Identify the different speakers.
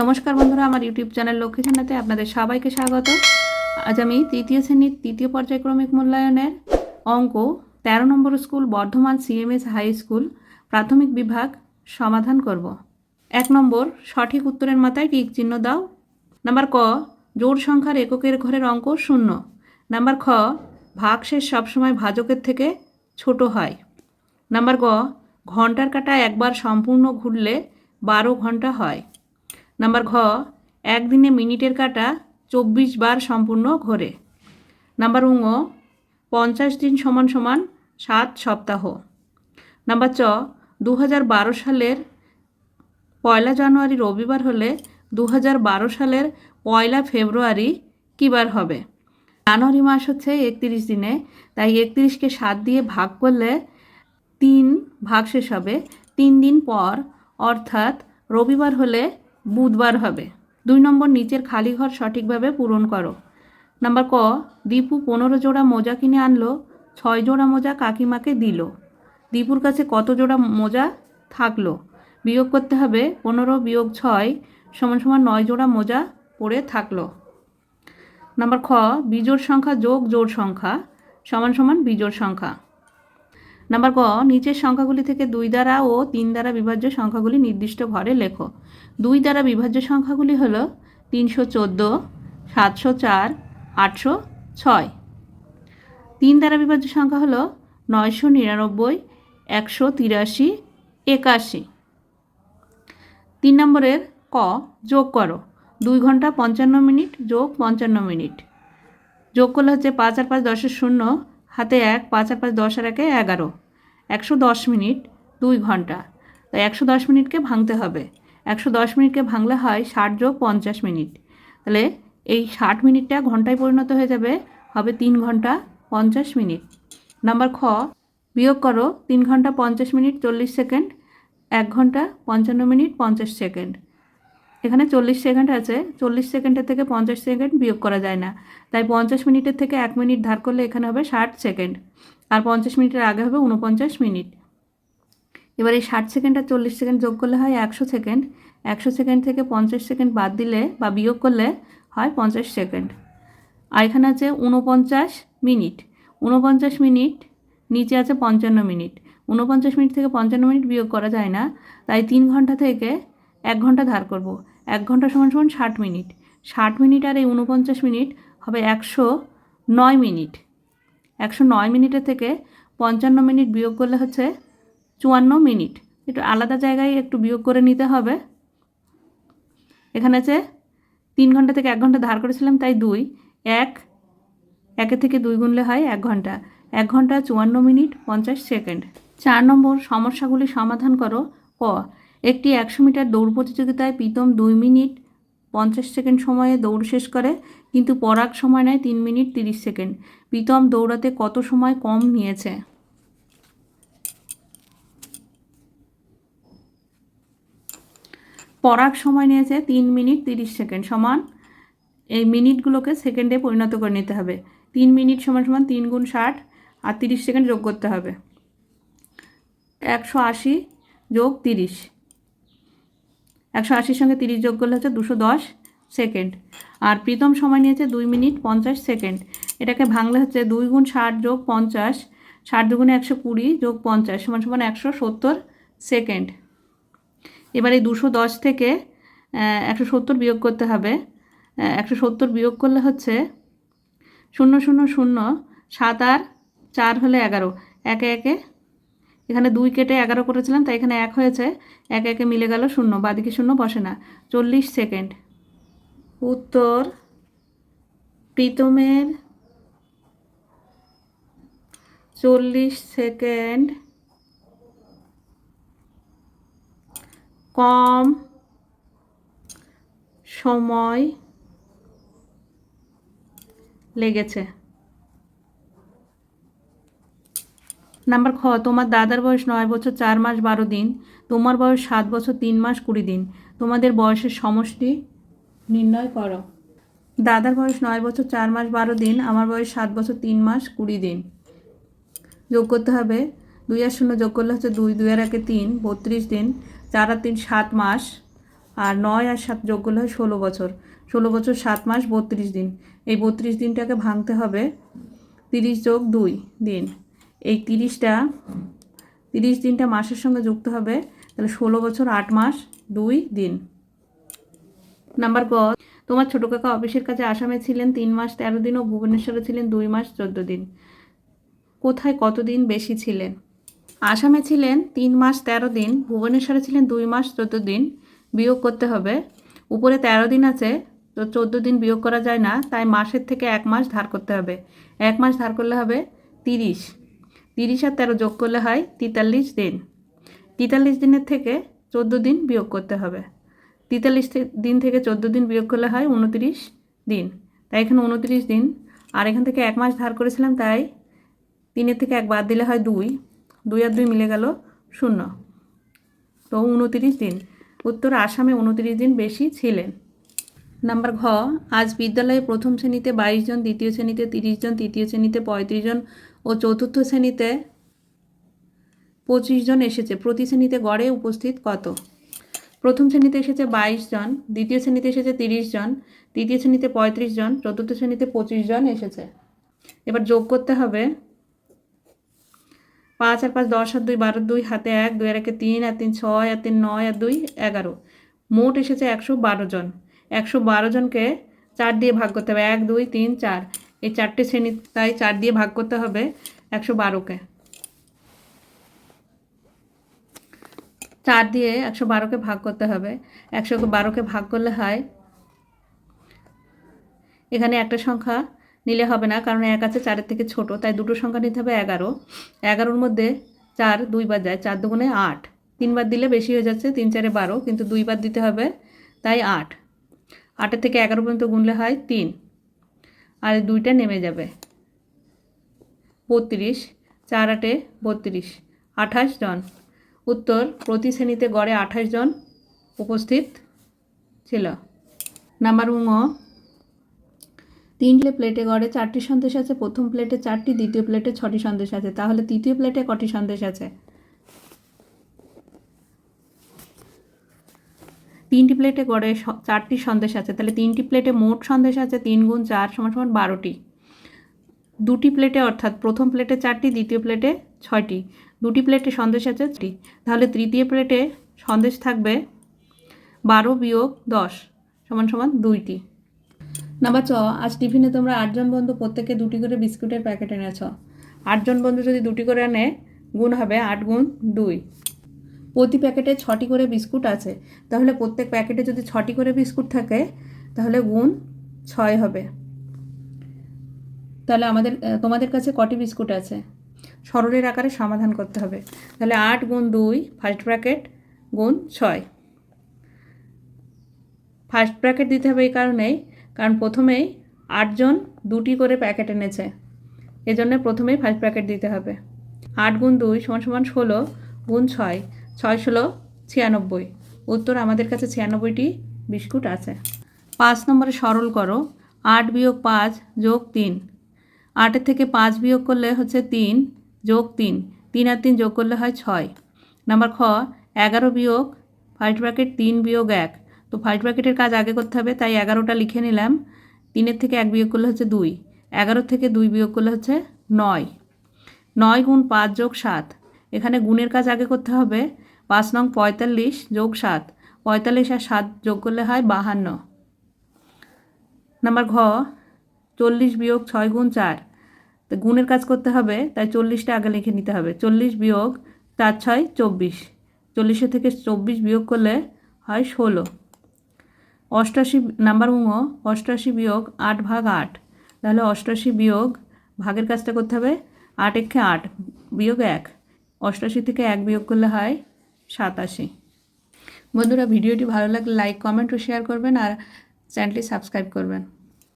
Speaker 1: নমস্কার বন্ধুরা, আমার ইউটিউব চ্যানেল লক্ষ্মী জানাতে আপনাদের সবাইকে স্বাগত। আজ আমি তৃতীয় শ্রেণির তৃতীয় পর্যায়ক্রমিক মূল্যায়নের অঙ্ক তেরো number school, Bardhaman CMS high school প্রাথমিক বিভাগ সমাধান করব। এক নম্বর, সঠিক উত্তরের মাথায় টিক চিহ্ন দাও। নাম্বার ক, জোড় সংখ্যার এককের ঘরের অঙ্ক শূন্য। নাম্বার খ, ভাগশেষ সবসময় ভাজকের থেকে ছোট হয়। নাম্বার গ, ঘণ্টার কাঁটা একবার সম্পূর্ণ ঘুরলে বারো ঘণ্টা হয়। নাম্বার ঘ, একদিনে মিনিটের কাটা চব্বিশ বার সম্পূর্ণ ঘোরে। নাম্বার উঙ, পঞ্চাশ দিন সমান সমান সাত সপ্তাহ। নাম্বার চ দু বারো সালের পয়লা জানুয়ারি রবিবার হলে দু বারো সালের পয়লা ফেব্রুয়ারি কী বার হবে? জানুয়ারি মাস হচ্ছে একত্রিশ দিনে, তাই একত্রিশকে সাত দিয়ে ভাগ করলে তিন ভাগ শেষ হবে। তিন দিন পর, অর্থাৎ রবিবার হলে বুধবার হবে। দুই নম্বর নিচের খালি ঘর সঠিকভাবে পূরণ করো। নাম্বার ক, দীপু পনেরো জোড়া মোজা কিনে আনলো, ছয় জোড়া মোজা কাকিমাকে দিল। দীপুর কাছে কত জোড়া মোজা থাকল? বিয়োগ করতে হবে পনেরো বিয়োগ ছয় সমান সমান নয় জোড়া মোজা পড়ে থাকল। নাম্বার খ, বিজোড় সংখ্যা যোগ জোড় সংখ্যা সমান সমান বিজোড় সংখ্যা। নাম্বার ক নিচের সংখ্যাগুলি থেকে দুই দ্বারা ও তিন দ্বারা বিভাজ্য সংখ্যাগুলি নির্দিষ্ট ঘরে লেখো। দুই দ্বারা বিভাজ্য সংখ্যাগুলি হল তিনশো চোদ্দ, সাতশো চার, আটশো ছয়। তিন দ্বারা বিভাজ্য সংখ্যা হলো নয়শো নিরানব্বই, একশো তিরাশি, একাশি। তিন নম্বরের ক, যোগ করো। দুই ঘণ্টা পঞ্চান্ন মিনিট যোগ পঞ্চান্ন মিনিট। যোগ করলে হচ্ছে পাঁচ আর পাঁচ দশের শূন্য। হাতে এক, পাঁচ আর পাঁচ, দশ আর একে এগারো। একশো দশ মিনিট, দুই ঘণ্টা। তাই একশো দশ মিনিটকে ভাঙতে হবে। একশো দশ মিনিটকে ভাঙলে হয় ষাট যোগ পঞ্চাশ মিনিট। তাহলে এই ষাট মিনিটটা ঘন্টায় পরিণত হয়ে যাবে, হবে তিন ঘণ্টা পঞ্চাশ মিনিট। নাম্বার খ, বিয়োগ করো, তিন ঘণ্টা পঞ্চাশ মিনিট চল্লিশ সেকেন্ড, এক ঘণ্টা পঞ্চান্ন মিনিট পঞ্চাশ সেকেন্ড। এখানে চল্লিশ সেকেন্ড আছে। চল্লিশ সেকেন্ডের থেকে পঞ্চাশ সেকেন্ড বিয়োগ করা যায় না। তাই পঞ্চাশ মিনিটের থেকে এক মিনিট ধার করলে এখানে হবে ষাট সেকেন্ড। আর পঞ্চাশ মিনিটের আগে হবে উনপঞ্চাশ মিনিট। এবার এই ষাট সেকেন্ড আর চল্লিশ সেকেন্ড যোগ করলে হয় একশো সেকেন্ড। একশো সেকেন্ড থেকে পঞ্চাশ সেকেন্ড বাদ দিলে বা বিয়োগ করলে হয় পঞ্চাশ সেকেন্ড। আর এখানে আছে উনপঞ্চাশ মিনিট। উনপঞ্চাশ মিনিট, নিচে আছে পঞ্চান্ন মিনিট। উনপঞ্চাশ মিনিট থেকে পঞ্চান্ন মিনিট বিয়োগ করা যায় না। তাই তিন ঘণ্টা থেকে এক ঘণ্টা ধার করব। এক ঘণ্টা সমান সমান ষাট মিনিট। ষাট মিনিট আর এই উনপঞ্চাশ মিনিট হবে একশো নয় মিনিট। একশো নয় মিনিটের থেকে পঞ্চান্ন মিনিট বিয়োগ করলে হচ্ছে চুয়ান্ন মিনিট। একটু আলাদা জায়গায় একটু বিয়োগ করে নিতে হবে। এখানে আছে তিন ঘণ্টা থেকে এক ঘণ্টা ধার করেছিলাম, তাই দুই। এক একে থেকে দুই গুনলে হয় এক ঘণ্টা। এক ঘণ্টা চুয়ান্ন মিনিট পঞ্চাশ সেকেন্ড। চার নম্বর, সমস্যাগুলি সমাধান করো। ক একটি একশো মিটার দৌড় প্রতিযোগিতায় প্রীতম দুই মিনিট পঞ্চাশ সেকেন্ড সময়ে দৌড় শেষ করে, কিন্তু পরাগ সময় নেয় তিন মিনিট তিরিশ সেকেন্ড। প্রীতম দৌড়াতে কত সময় কম নিয়েছে? পরাগ সময় নিয়েছে তিন মিনিট তিরিশ সেকেন্ড সমান, এই মিনিটগুলোকে সেকেন্ডে পরিণত করে নিতে হবে। তিন মিনিট সমান সমান তিন গুণ ষাট, আর তিরিশ সেকেন্ড যোগ করতে হবে। একশো আশি যোগ তিরিশ। একশো আশির সঙ্গে তিরিশ যোগ করলে হচ্ছে দুশো দশ সেকেন্ড। আর প্রীতম সময় নিয়েছে দুই মিনিট পঞ্চাশ সেকেন্ড। এটাকে ভাঙলে হচ্ছে দুই গুণ ষাট যোগ পঞ্চাশ, ষাট দুগুণে একশো কুড়ি যোগ পঞ্চাশ সমান সমান একশো সত্তর সেকেন্ড। এবার এই দুশো দশ থেকে একশো সত্তর বিয়োগ করতে হবে। একশো সত্তর বিয়োগ করলে হচ্ছে শূন্য শূন্য শূন্য, সাত আর চার হলে এগারো। একে একে এখানে দুই কেটে এগারো করেছিলাম, তাই এখানে এক হয়েছে। এক একে মিলে গেল শূন্য, বাদিকে শূন্য বসে না। চল্লিশ সেকেন্ড। উত্তর, প্রীতমের চল্লিশ সেকেন্ড। কম, সময়, লেগেছে। নাম্বার খ, তোমার দাদার বয়স নয় বছর চার মাস বারো দিন, তোমার বয়স সাত বছর তিন মাস কুড়ি দিন, তোমাদের বয়সের সমষ্টি নির্ণয় করো। দাদার বয়স নয় বছর চার মাস বারো দিন, আমার বয়স সাত বছর তিন মাস কুড়ি দিন। যোগ করতে হবে, দুই আর শূন্য যোগ করলে হচ্ছে দুই দুই আর একে তিন, বত্রিশ দিন, চার আর তিন সাত মাস, আর নয় আর সাত যোগ করলে হয় ষোলো বছর ষোলো বছর সাত মাস বত্রিশ দিন, এই বত্রিশ দিনটাকে ভাঙতে হবে, তিরিশ যোগ দুই দিন। এই তিরিশটা, তিরিশ দিনটা মাসের সঙ্গে যুক্ত হবে, তাহলে ষোলো বছর, আট মাস, দুই দিন। নাম্বার ক, তোমার ছোটো কাকা অফিসের কাছে আসামে ছিলেন তিন মাস, তেরো দিন ও ভুবনেশ্বরে ছিলেন দুই মাস, চোদ্দ দিন। কোথায় কতদিন বেশি ছিলেন? আসামে ছিলেন তিন মাস, তেরো দিন, ভুবনেশ্বরে ছিলেন দুই মাস, চোদ্দ দিন বিয়োগ করতে হবে। উপরে তেরো দিন আছে, তো চোদ্দ দিন বিয়োগ করা যায় না, তাই মাসের থেকে এক মাস ধার করতে হবে। এক মাস ধার করলে হবে তিরিশ। তিরিশ আর তেরো যোগ করলে হয় তেতাল্লিশ দিন। তেতাল্লিশ দিনের থেকে চোদ্দ দিন বিয়োগ করতে হবে। তেতাল্লিশ দিন থেকে চোদ্দ দিন বিয়োগ করলে হয় উনত্রিশ দিন। তাই এখানে উনত্রিশ দিন। আর এখান থেকে এক মাস ধার করেছিলাম, তাই তিনের থেকে এক বাদ দিলে হয় দুই। দুই আর দুই মিলে গেল শূন্য। তো উনত্রিশ দিন। উত্তর আসামে উনত্রিশ দিন বেশি ছিলেন। নাম্বার ঘ, আজ বিদ্যালয়ে প্রথম শ্রেণীতে বাইশ জন, দ্বিতীয় শ্রেণীতে তিরিশ জন, তৃতীয় শ্রেণীতে পঁয়ত্রিশ জন ও চতুর্থ শ্রেণীতে পঁচিশ জন এসেছে। প্রতি শ্রেণীতে গড়ে উপস্থিত কত? প্রথম শ্রেণীতে এসেছে বাইশ জন, দ্বিতীয় শ্রেণীতে এসেছে তিরিশ জন, তৃতীয় শ্রেণীতে পঁয়ত্রিশ জন, চতুর্থ শ্রেণীতে পঁচিশ জন এসেছে। এবার যোগ করতে হবে। পাঁচ আর পাঁচ দশ আর দুই, বারো, দুই, হাতে এক, দুই আর একে তিন, আর তিন ছয়, আর তিন নয়, আর দুই এগারো। মোট এসেছে একশো বারো জন। একশো বারো জনকে চার দিয়ে ভাগ করতে হবে। এক, দুই, তিন, চার। এই চারটে শ্রেণি তাই চার দিয়ে ভাগ করতে হবে একশো বারোকে। চার দিয়ে একশো বারোকে ভাগ করতে হবে। একশো বারোকে ভাগ করলে হয়, এখানে একটা সংখ্যা নিলে হবে না, কারণ এক আছে চারের থেকে ছোট, তাই দুটো সংখ্যা নিতে হবে এগারো। এগারোর মধ্যে চার দুইবার যায়, চার দুগুণে আট। তিনবার দিলে বেশি হয়ে যাচ্ছে, তিন চারে বারো, কিন্তু দুইবার দিতে হবে তাই আট। আটের থেকে এগারো পর্যন্ত গুনলে হয় তিন। আর দুইটা নেমে যাবে। বত্রিশ, চার আটে বত্রিশ, আঠাশ জন। উত্তর, প্রতি শ্রেণীতে গড়ে আঠাশ জন উপস্থিত ছিল। নাম্বার উঙ তিনটে প্লেটে গড়ে চারটি সন্দেশ আছে, প্রথম প্লেটে চারটি, দ্বিতীয় প্লেটে ছটি সন্দেশ আছে। তাহলে তৃতীয় প্লেটে কটি সন্দেশ আছে? তিনটি প্লেটে গড়ে চারটি সন্দেশ আছে। তাহলে তিনটি প্লেটে মোট সন্দেশ আছে তিন গুণ চার সমান সমান বারোটি। দুটি প্লেটে অর্থাৎ প্রথম প্লেটে চারটি, দ্বিতীয় প্লেটে ছয়টি। দুটি প্লেটে সন্দেশ আছে টি তাহলে তৃতীয় প্লেটে সন্দেশ থাকবে বারো বিয়োগ দশ সমান সমান দুইটি। নাম্বার চ আজ টিফিনে তোমরা আটজন বন্ধু প্রত্যেকে দুটি করে বিস্কুটের প্যাকেট এনেছ। আটজন বন্ধু যদি দুটি করে আনে, গুণ হবে আট গুণ দুই। প্রতি প্যাকেটে ছটি করে বিস্কুট আছে, তাহলে প্রত্যেক প্যাকেটে যদি ছটি করে বিস্কুট থাকে, তাহলে গুণ ছয় হবে। তাহলে আমাদের তোমাদের কাছে কটি বিস্কুট আছে? সরলের আকারে সমাধান করতে হবে। তাহলে আট গুণ দুই ফার্স্ট ব্র্যাকেট গুণ ছয়। ফার্স্ট ব্র্যাকেট দিতে হবে এই কারণেই, কারণ প্রথমেই আটজন দুটি করে প্যাকেট এনেছে। এজন্য প্রথমেই ফার্স্ট ব্র্যাকেট দিতে হবে। আট গুণ দুই সমান সমান ষোলো, গুণ ছয়। ছয় ষোলো ছিয়ানব্বই। উত্তর আমাদের কাছে ছিয়ানব্বইটি বিস্কুট আছে। পাঁচ নম্বরে সরল করো। আট বিয়োগ পাঁচ যোগ তিন। আটের থেকে পাঁচ বিয়োগ করলে হচ্ছে তিন যোগ তিন। তিন আর তিন যোগ করলে হয় ছয়। নাম্বার খ, এগারো বিয়োগ ফার্স্ট ব্র্যাকেট তিন বিয়োগ এক। তো ফার্স্ট ব্র্যাকেটের কাজ আগে করতে হবে, তাই এগারোটা লিখে নিলাম। তিনের থেকে এক বিয়োগ করলে হচ্ছে দুই। এগারো থেকে দুই বিয়োগ করলে হচ্ছে নয়। নয় গুণ পাঁচ যোগ সাত। এখানে গুণের কাজ আগে করতে হবে। পাঁচ নং পঁয়তাল্লিশ যোগ সাত। পঁয়তাল্লিশ আর সাত যোগ করলে হয় বাহান্ন। নাম্বার ঘ, চল্লিশ বিয়োগ ছয় গুণ চার। তো গুণের কাজ করতে হবে, তাই চল্লিশটা আগে লিখে নিতে হবে। চল্লিশ বিয়োগ চার ছয়, চব্বিশ। চল্লিশের থেকে চব্বিশ বিয়োগ করলে হয় ষোলো। অষ্টাশি, নাম্বার উঙ অষ্টাশি বিয়োগ আট ভাগ আট। তাহলে অষ্টাশি বিয়োগ ভাগের কাজটা করতে হবে, আট একে আট বিয়োগ এক। অষ্টাশি থেকে এক বিয়োগ করলে হয় সাতাশি। বন্ধুরা ভিডিওটি ভালো লাগলে লাইক কমেন্ট ও শেয়ার করবেন আর চ্যানেলটি সাবস্ক্রাইব করবেন।